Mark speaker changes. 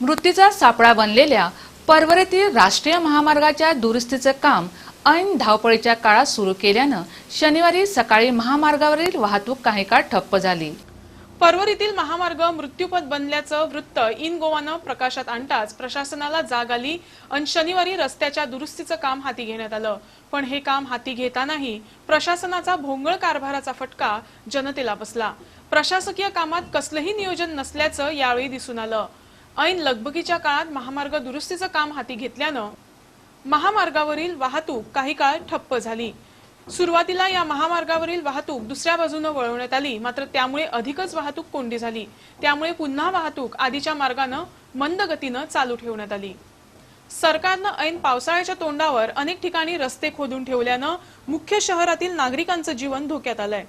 Speaker 1: मृत्यूचा सापळा बनलेल्या परवरीतील राष्ट्रीय महामार्गाच्या दुरुस्तीचं काम ऐन धावपळीच्या काळात सुरू केल्यानं शनिवारी सकाळी महामार्गावरील वाहतूक काही काळ ठप्प झाली.
Speaker 2: परवरीतील महामार्ग मृत्यूपद बनल्याचं वृत्त इन गोवानं प्रकाशात आणताच प्रशासनाला जाग आली आणि शनिवारी रस्त्याच्या दुरुस्तीचं काम हाती घेण्यात आलं. पण हे काम हाती घेतानाही प्रशासनाचा भोंगळ कारभाराचा फटका जनतेला बसला. प्रशासकीय कामात कसलंही नियोजन नसल्याचं यावेळी दिसून आलं. ऐन लगबगीच्या काळात महामार्ग दुरुस्तीचं काम हाती घेतल्यानं महामार्गावरील वाहतूक काही काळ ठप्प झाली. सुरुवातीला या महामार्गावरील वाहतूक दुसऱ्या बाजूने वळवण्यात आली मात्र त्यामुळे अधिकच वाहतूक कोंडी झाली. त्यामुळे पुन्हा वाहतूक आधीच्या मार्गानं मंद गतीनं चालू ठेवण्यात आली. सरकारनं ऐन पावसाळ्याच्या तोंडावर अनेक ठिकाणी रस्ते खोदून ठेवल्यानं मुख्य शहरातील नागरिकांचं जीवन धोक्यात आलंय.